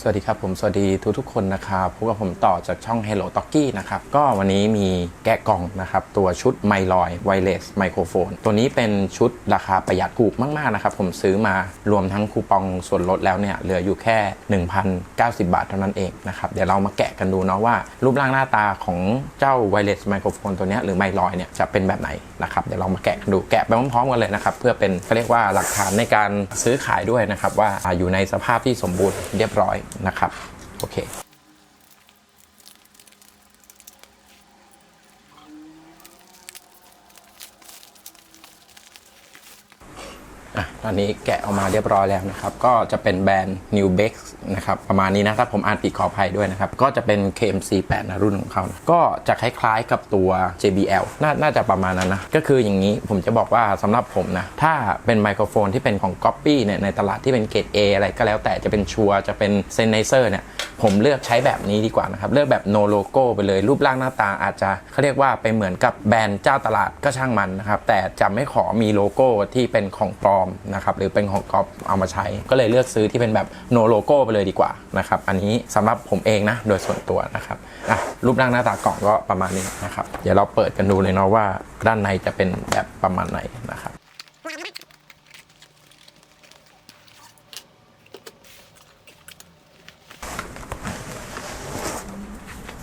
สวัสดีครับผมสวัสดีทุกทุกๆคนนะครับพบกับผมต่อจากช่อง Hello t a l k i นะครับก็วันนี้มีแกะกล่องนะครับ ตัวชุดไมลอยไวเลสไมโครโฟนตัวนี้เป็นชุดราคาประหยัดถูกมาก ๆ นะครับ ผมซื้อมารวมทั้งคูปองส่วนลดแล้วเนี่ย เหลืออยู่แค่ 1,090 บาทเท่านั้นเองนะครับ เดี๋ยวเรามาแกะกันดูเนาะว่า รูปร่างหน้าตาของเจ้าไวเลสไมโครโฟนตัวนี้หรือไมลอยเนี่ยจะเป็นแบบไหนนะครับเดี๋ยวเรามาแกะกันดูแกะไปพร้อมๆกันเลยนะครับเพื่อเป็นเขาเรียกว่าหลักฐานในการซื้อขายด้วยนะครับว่าอยู่ในสภาพที่สมบูรณ์เรียบร้อยนะครับโอเค ตอนนี้แกะออกมาเรียบร้อยแล้วนะครับ ก็จะเป็นแบรนด์ New b e x นะครับ ประมาณนี้นะ ถ้าผมอ่านผิดขออภัยด้วยนะครับ ก็จะเป็น KMC 8นะรุ่นของเขานะก็จะคล้ายๆกับตัว JBL นน่าจะประมาณนั้นนะ ก็คืออย่างนี้ผมจะบอกว่าสำหรับผมนะ ถ้าเป็นไมโครโฟนที่เป็นของ Copy เนี่ยในตลาดที่เป็นเกรด A อะไรก็แล้วแต่จะเป็นชัวร์จะเป็นเซนไนเซอร์เนี่ยผมเลือกใช้แบบนี้ดีกว่านะครับ เลือกแบบ no logo ไปเลยรูปร่างหน้าตาอาจจะเขาเรียกว่าไปเหมือนกับแบรนด์เจ้าตลาดก็ช่างมันนะครับแต่จะไม่ขอมีโลโก้ที่เป็นของปลอมนะครับหรือเป็นของกอบเอามาใช้ ก็เลยเลือกซื้อที่เป็นแบบ no logo ไปเลยดีกว่านะครับอันนี้สำหรับผมเองนะโดยส่วนตัวนะครับอะรูปร่างหน้าตากล่องก็ประมาณนี้นะครับเดี๋ยวเราเปิดกันดูเลยเนาะว่าด้านในจะเป็นแบบประมาณไหนนะครับ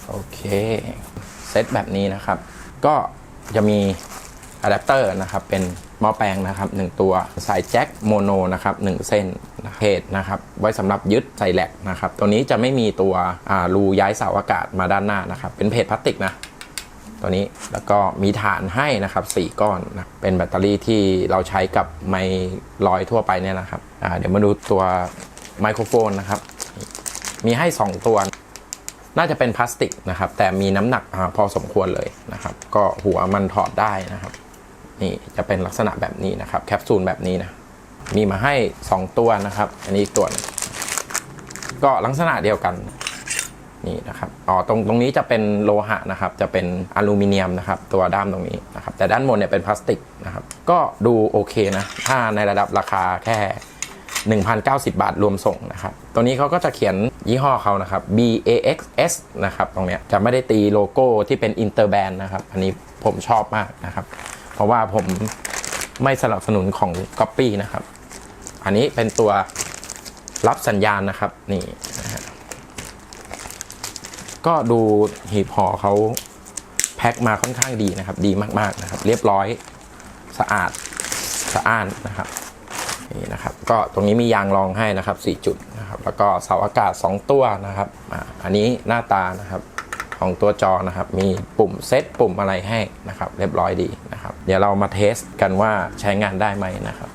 โอเคเซตแบบนี้นะครับ ก็จะมีอะแดปเตอร์นะครับเป็น หม้อแปลงนะครับ 1 ตัวสายแจ็คโมโนนะครับ1เส้นเพจนะครับไว้สำหรับยึดใส่แหลกนะครับ ตัวนี้จะไม่มีตัวรูย้ายเสาอากาศมาด้านหน้านะครับ เป็นเพจพลาสติกนะตัวนี้แล้วก็มีฐานให้นะครับ 4 ก้อนนะเป็นแบตเตอรี่ที่เราใช้กับไมค์ลอยทั่วไปเนี่ยนะครับเดี๋ยวมาดูตัวไมโครโฟนนะครับ มีให้ 2 ตัว น่าจะเป็นพลาสติกนะครับ แต่มีน้ำหนักอพอสมควรเลยนะครับ ก็หัวมันถอดได้นะครับ นี่จะเป็นลักษณะแบบนี้นะครับแคปซูลแบบนี้นะมีมาให้ 2 ตัวนะครับ อันนี้อีกตัวหนึงก็ลักษณะเดียวกันนี่นะครับอ๋อตรงตรงนี้จะเป็นโลหะนะครับ จะเป็นอลูมิเนียมนะครับ ตัวด้ามตรงนี้นะครับ แต่ด้านบนเนี่ยเป็นพลาสติกนะครับ ก็ดูโอเคนะ ถ้าในระดับราคาแค่ 1,090 บาทรวมส่งนะครับ ตัวนี้เขาก็จะเขียนยี่ห้อเขานะครับ BAXS นะครับ ตรงเนี้ยจะไม่ได้ตีโลโก้ที่เป็นอินเตอร์แบนนะครับ อันนี้ผมชอบมากนะครับ ราะว่าผมไม่สนับสนุนของ Copy นะครับ อันนี้เป็นตัวรับสัญญาณนะครับนี่นะฮะก็ดูหีบห่อเขาแพ็คมาค่อนข้างดีนะครับ ดีมากๆนะครับ เรียบร้อยสะอาดสะอ้านนะครับนี่นะครับ ก็ตรงนี้มียางรองให้นะครับ 4 จุดนะครับ แล้วก็เสาอากาศ 2 ตัวนะครับอ,อันนี้หน้าตานะครับของตัวจอนะครับ มีปุ่มเซตปุ่มอะไรให้นะครับ เรียบร้อยดีนะครับ เดี๋ยวเรามาเทสกันว่าใช้งานได้ไหมนะครับ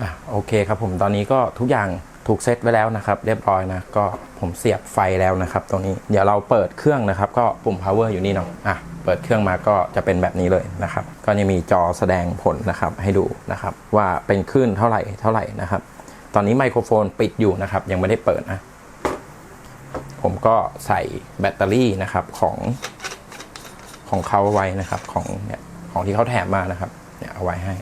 อะโอเคครับผมตอนนี้ก็ทุกอย่างถูกเซตไว้แล้วนะครับ เรียบร้อยนะ ก็ผมเสียบไฟแล้วนะครับตรงนี้เดี๋ยวเราเปิดเครื่องนะครับ ก็ปุ่ม power อยู่นี่เนาะอะเปิดเครื่องมาก็จะเป็นแบบนี้เลยนะครับ ก็จะมีจอแสดงผลนะครับ ให้ดูนะครับ ว่าเป็นคลื่นเท่าไหร่เท่าไหร่นะครับ ตอนนี้ไมโครโฟนปิดอยู่นะครับ ยังไม่ได้เปิดนะผมก็ใส่แบตเตอรี่นะครับของ ของเขาไว้นะครับของเนี่ยของที่เขาแถมมานะครับเนี่ยเอาไว้ให้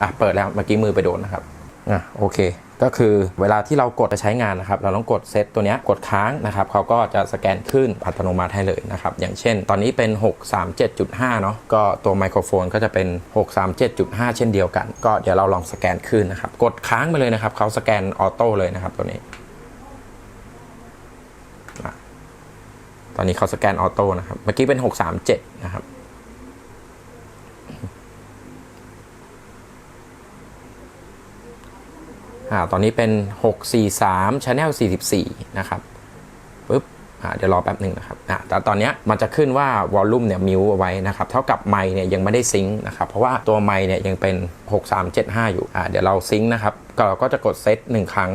อะเปิดแล้วเมื่อกี้มือไปโดนนะครับอะโอเค ก็คือเวลาที่เรากดจะใช้งานนะครับ เราต้องกดเซตตัวเนี้ยกดค้างนะครับเขาก็จะสแกนขึ้นอัตโนมัติให้เลยนะครับ อย่างเช่น ตอนนี้เป็น 637.5 เนาะก็ตัวไมโครโฟนก็จะเป็น 637.5 เช่นเดียวกัน ก็เดี๋ยวเราลองสแกนขึ้นนะครับ กดค้างไปเลยนะครับเขาสแกนออโต้เลยนะครับตัวนี้อะ ตอนนี้เขาสแกนออโต้นะครับ เมื่อกี้เป็น 637 นะครับ อ่า ตอนนี้เป็น 643 Channel 44 นะครับปึ๊บ อ่า เดี๋ยวรอแป๊บหนึ่งนะครับ อ่า แต่ตอนนี้มันจะขึ้นว่าวอลลุ่มเนี่ยมิวเอาไว้นะครับ เท่ากับไมค์เนี่ยยังไม่ได้ซิงค์นะครับ เพราะว่าตัวไมค์เนี่ยยังเป็น 6375 อยู่ อ่า เดี๋ยวเราซิงค์นะครับ ก็เราก็จะกดเซตหนึ่งครั้ง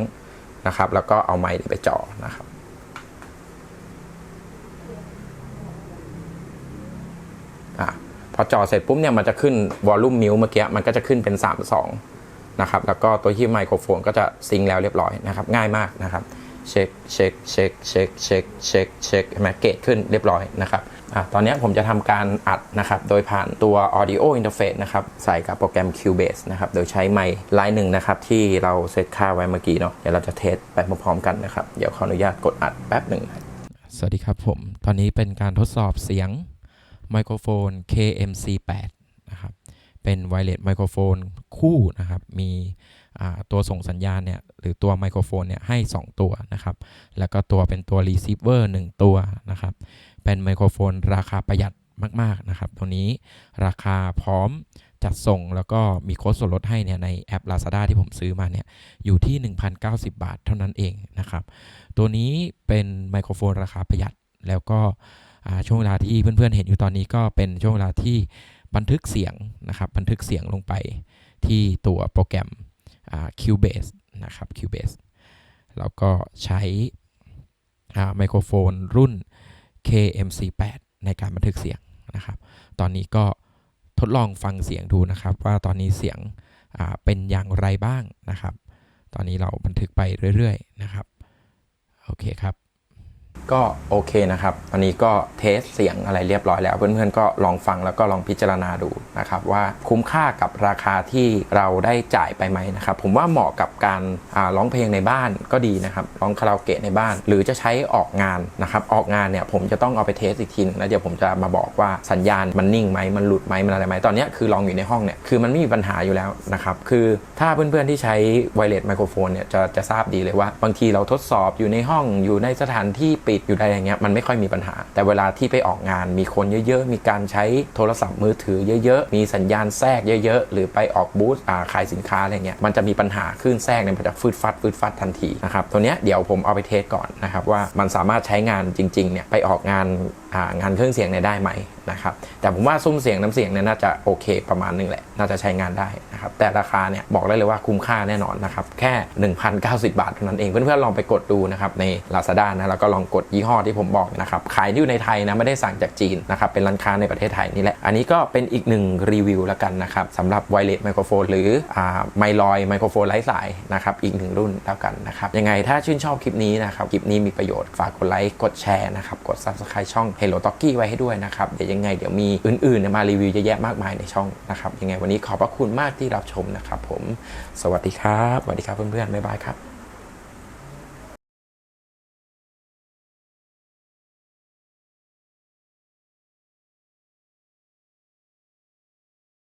นะครับ แล้วก็เอาไมค์ไปจ่อนะครับ อะพ อจอเสร็จปุ๊บเนี่ยมันจะขึ้นวอลลุ่มมิวเมื่อกี้มันก็จะขึ้นเป็น 3 2นะครับแล้วก็ตัวที่ไมโครโฟนก็จะซิงแล้วเรียบร้อยนะครับง่ายมากนะครับเช็คเช็คเช็คเช็คเช็คเช็คเห็นไหมเกตขึ้นเรียบร้อยนะครับอะตอนนี้ผมจะทำการอัดนะครับ โดยผ่านตัว audio interface นะครับ ใส่กับโปรแกรม Cubase นะครับ โดยใช้ไมค์ไลน์หนึ่งนะครับ ที่เราเซตค่าไว้เมื่อกี้เนาะเดี๋ยวเราจะเทสไปพร้อมๆกันนะครับ เดี๋ยวขออนุญาตกดอัดแป๊บหนึ่ง สวัสดีครับผม ตอนนี้เป็นการทดสอบเสียง ไมโครโฟน KMC8 นะครับเป็นไวเลสไมโครโฟนคู่นะครับมีตัวส่งสัญญาณเนี่ยหรือตัวไมโครโฟนเนี่ยให้ 2 ตัวนะครับแล้วก็ตัวเป็นตัวรีเซิเวอร์1ตัวนะครับเป็นไมโครโฟนราคาประหยัดมาก ๆ นะครับ ตัวนี้ราคาพร้อมจัดส่งแล้วก็มีโค้ดส่วนลดให้เนี่ยในแอป Lazada ที่ผมซื้อมาเนี่ยอยู่ที่ 1,090 บาทเท่านั้นเองนะครับ ตัวนี้เป็นไมโครโฟนราคาประหยัดแล้วก็ ช่วงเวลาที่เพื่อนๆเห็นอยู่ตอนนี้ก็เป็นช่วงเวลาที่บันทึกเสียงนะครับ บันทึกเสียงลงไปที่ตัวโปรแกรม Cubase นะครับ Cubase แล้วก็ใช้ไมโครโฟนรุ่น KMC8 ในการบันทึกเสียงนะครับ ตอนนี้ก็ทดลองฟังเสียงดูนะครับ ว่าตอนนี้เสียงเป็นอย่างไรบ้างนะครับ ตอนนี้เราบันทึกไปเรื่อยๆนะครับ โอเคครับ ก็โอเคนะครับ ตอนนี้ก็เทสเสียงอะไรเรียบร้อยแล้ว เพื่อนๆก็ลองฟังแล้วก็ลองพิจารณาดูนะครับว่าคุ้มค่ากับราคาที่เราได้จ่ายไปไหมนะครับ ผมว่าเหมาะกับการร้องเพลงในบ้านก็ดีนะครับร้องคาราโอเกะในบ้าน หรือจะใช้ออกงานนะครับออกงานเนี่ยผมจะต้องเอาไปเทสอีกทีนึงแล้วเดี๋ยวผมจะมาบอกว่าสัญญาณมันนิ่งไหมมันหลุดไหมมันอะไรไหมตอนนี้คือลองอยู่ในห้องเนี่ยคือมันไม่มีปัญหาอยู่แล้วนะครับคือถ้าเพื่อนๆที่ใช้ไวเลสไมโครโฟนเนี่ยจะจะทราบดีเลยว่า บางทีเราทดสอบอยู่ในห้องอยู่ในสถานที่ปดอยู่ได้อย่างเงี้ยมันไม่ค่อยมีปัญหา แต่เวลาที่ไปออกงานมีคนเยอะๆ มีการใช้โทรศัพท์มือถือเยอะๆ มีสัญญาณแทรกเยอะๆ หรือไปออกบูธอ่าขายสินค้าอะไรเงี้ยมันจะมีปัญหาคลื่นแทรกเนี่ยมันจะฟืดฟัดฟืดฟัดทันทีนะครับตัวเนี้ยเดี๋ยวผมเอาไปเทสก่อนนะครับว่ามันสามารถใช้งานจริงๆเนี่ยไปออกงาน งานเครื่องเสียงเนี่ยได้ไหมนะครับแต่ผมว่าซุ้มเสียงน้ำเสียงเนี่ยน่าจะโอเคประมาณนึงแหละน่าจะใช้งานได้นะครับแต่ราคาเนี่ยบอกได้เลยว่าคุ้มค่าแน่นอนนะครับแค่ 1,090 บาทเท่านั้นเองเพื่อนๆลองไปกดดูนะครับใน Lazada นะแล้วก็ลองกดยี่ห้อที่ผมบอกนะครับขายอยู่ในไทยนะไม่ได้สั่งจากจีนนะครับเป็นร้านค้าในประเทศไทยนี่แหละ อันนี้ก็เป็นอีกหนึ่งรีวิวแล้วกันนะครับสำหรับไวเลสไมโครโฟนหรืออ่าไมลอยไมโครโฟนไร้สายนะครับอีกหนึ่งรุ่นแล้วกันนะครับยังไงถ้าชื่นชอบคลิปนี้นะครับคลิปนี้มีประโยชน์ฝากกดไลค์กดแชร์นะครับกด Subscribe ช่อง Hello t a l k i ไว้ให้ด้วยนะครับ เดี๋ยวยังไงเดี๋ยวมีอื่นๆมารีวิวเยอะแยะมากมายในช่องนะครับ ยังไงวันนี้ขอบพระคุณมากที่รับชมนะครับผม สวัสดีครับ สวัสดีครับเพื่อนๆ บ๊ายบายครับ